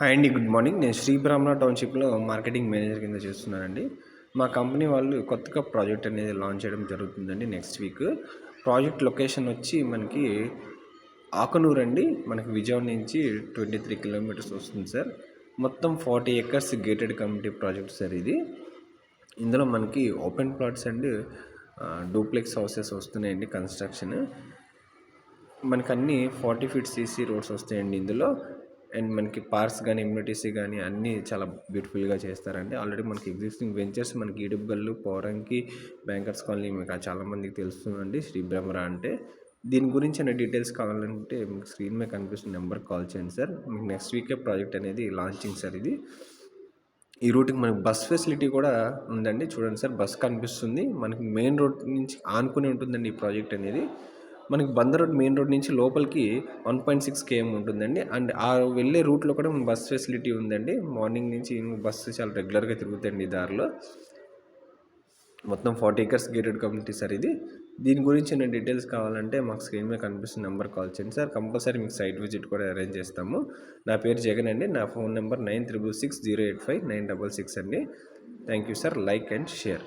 Hi అండి good morning. నేను శ్రీ బ్రాహ్మణ టౌన్షిప్లో మార్కెటింగ్ మేనేజర్ కింద చేస్తున్నానండి. మా కంపెనీ వాళ్ళు కొత్తగా ప్రాజెక్ట్ అనేది లాంచ్ చేయడం జరుగుతుందండి నెక్స్ట్ వీక్ ప్రాజెక్ట్ లొకేషన్ వచ్చి మనకి ఆకనూరు అండి. మనకి విజయవాడ నుంచి ట్వంటీ త్రీ కిలోమీటర్స్ వస్తుంది సార్. మొత్తం forty acres gated community project sir ఇది. ఇందులో మనకి open plots and duplex houses వస్తున్నాయండి కన్స్ట్రక్షన్ మనకు అన్ని ఫార్టీ ఫీట్ సీసీ రోడ్స్ వస్తాయండి ఇందులో. అండ్ మనకి పార్క్స్ కానీ ఇమ్యూనిటీసీ కానీ అన్నీ చాలా బ్యూటిఫుల్గా చేస్తారండి. ఆల్రెడీ మనకి ఎగ్జిస్టింగ్ వెంచర్స్ మనకి ఈడుగల్లు పోరంకి బ్యాంకర్స్ కాలనీ మీకు చాలామందికి తెలుస్తుందండి. శ్రీ బ్రహ్మరా అంటే. దీని గురించి అనే డీటెయిల్స్ కావాలంటే మీకు స్క్రీన్ మీద కనిపిస్తున్న నెంబర్ కాల్ చేయండి సార్. మీకు నెక్స్ట్ వీకే ప్రాజెక్ట్ అనేది లాంచింగ్ సార్ ఇది. ఈ రూట్కి మనకి బస్ ఫెసిలిటీ కూడా ఉందండి. చూడండి సార్ బస్ కనిపిస్తుంది. మనకి మెయిన్ రోడ్ నుంచి ఆనుకుని ఉంటుందండి ఈ ప్రాజెక్ట్ అనేది. మనకి బందర్ రోడ్ మెయిన్ రోడ్ నుంచి లోపలికి వన్ పాయింట్ సిక్స్ కేఎం ఉంటుందండి. అండ్ ఆ వెళ్ళే రూట్లో కూడా బస్ ఫెసిలిటీ ఉందండి. మార్నింగ్ నుంచి బస్సు చాలా రెగ్యులర్గా తిరుగుతాయండి దారిలో. మొత్తం forty acres gated community sir ఇది. దీని గురించి నేను డీటెయిల్స్ కావాలంటే మాకు స్క్రీన్ మీద కనిపిస్తున్న నెంబర్ కాల్ చేయండి సార్. కంపల్సరీ మీకు సైట్ విజిట్ కూడా అరేంజ్ చేస్తాము. నా పేరు జగన్ అండి. నా phone number nine triple six zero eight five nine double six అండి. Thank you sir. Like and share.